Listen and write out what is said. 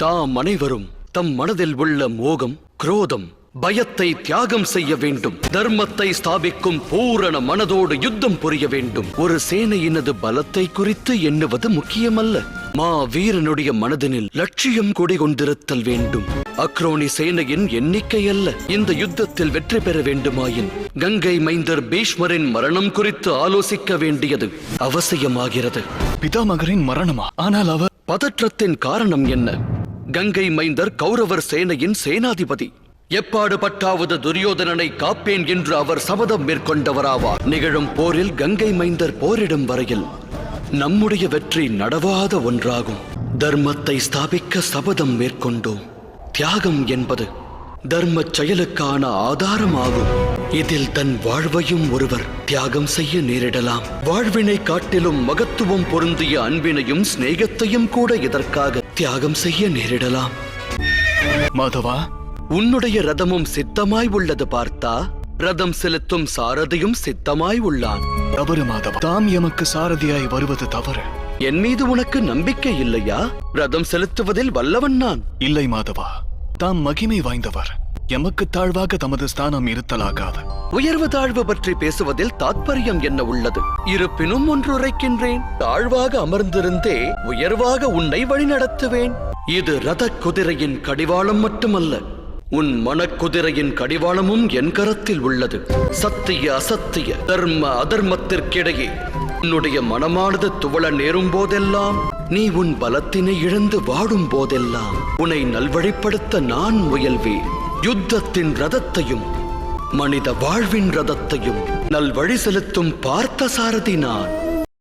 தாம் அனைவரும் தம் மனதில் உள்ள மோகம் குரோதம் பயத்தை தியாகம் செய்ய வேண்டும். தர்மத்தை ஸ்தாபிக்கும் பூரண மனதோடு யுத்தம் புரிய வேண்டும். ஒரு சேனையினது பலத்தை குறித்து எண்ணுவது முக்கியமல்ல. மா வீரனுடைய மனதினில் லட்சியம் குடிகொண்டிருத்தல் வேண்டும். அக்ரோனி சேனையின் எண்ணிக்கை அல்ல இந்த யுத்தத்தில் வெற்றி பெற வேண்டுமாயின் கங்கை மைந்தர் பீஷ்மரின் மரணம் குறித்து ஆலோசிக்க வேண்டியது அவசியமாகிறது. பிதாமகரின் மரணமா? ஆனால் அவர் பதற்றத்தின் காரணம் என்ன? கங்கை மைந்தர் கௌரவர் சேனையின் சேனாதிபதி. எப்பாடு பட்டாவது துரியோதனனை காப்பேன் என்று அவர் சபதம் மேற்கொண்டவராவார். நிகழும் போரில் கங்கை மைந்தர் போரிடும் வரையில் நம்முடைய வெற்றி நடவாத ஒன்றாகும். தர்மத்தை ஸ்தாபிக்க சபதம் மேற்கொண்டோம். தியாகம் என்பது தர்ம செயலுக்கான ஆதாரமாகும். இதில் தன் வாழ்வையும் ஒருவர் தியாகம் செய்ய நேரிடலாம். வாழ்வினை காட்டிலும் மகத்துவம் பொருந்திய அன்பினையும் சிநேகத்தையும் கூட இதற்காக தியாகம் செய்ய நேரிடலாம். மாதவா? உன்னுடைய ரதமும் சித்தமாய் உள்ளது பார்த்தா ரதம் செலுத்தும் சாரதியும் சித்தமாய் உள்ளான். தவறு மாதவா. தாம் எமக்கு சாரதியாய் வருவது தவறு. என் மீது உனக்கு நம்பிக்கை இல்லையா? ரதம் செலுத்துவதில் வல்லவன் நான். இல்லை மாதவா. தாம் மகிமை வாய்ந்தவர். எமக்கு தாழ்வாக தமது ஸ்தானம் இருத்தலாகாது. உயர்வு தாழ்வு பற்றி பேசுவதில் தாத்பரியம் என்ன உள்ளது? இருப்பினும் ஒன்று உரைக்கின்றேன் தாழ்வாக அமர்ந்திருந்தே உயர்வாக உன்னை வழிநடத்துவேன். இது ரத குதிரையின் கடிவாளம் மட்டுமல்ல உன் மனக்குதிரையின் கடிவாளமும் என் கரத்தில் உள்ளது. சத்திய அசத்திய தர்ம அதர்மத்திற்கிடையே உன்னுடைய மனமானது துவள நேரும் போதெல்லாம் நீ உன் பலத்தினை இழந்து வாடும் போதெல்லாம் உன்னை நல்வழிப்படுத்த நான் முயல்வேன். யுத்தத்தின் ரதத்தையும் மனித வாழ்வின் ரதத்தையும் நல்வழி செலுத்தும் பார்த்த சாரதி நான்.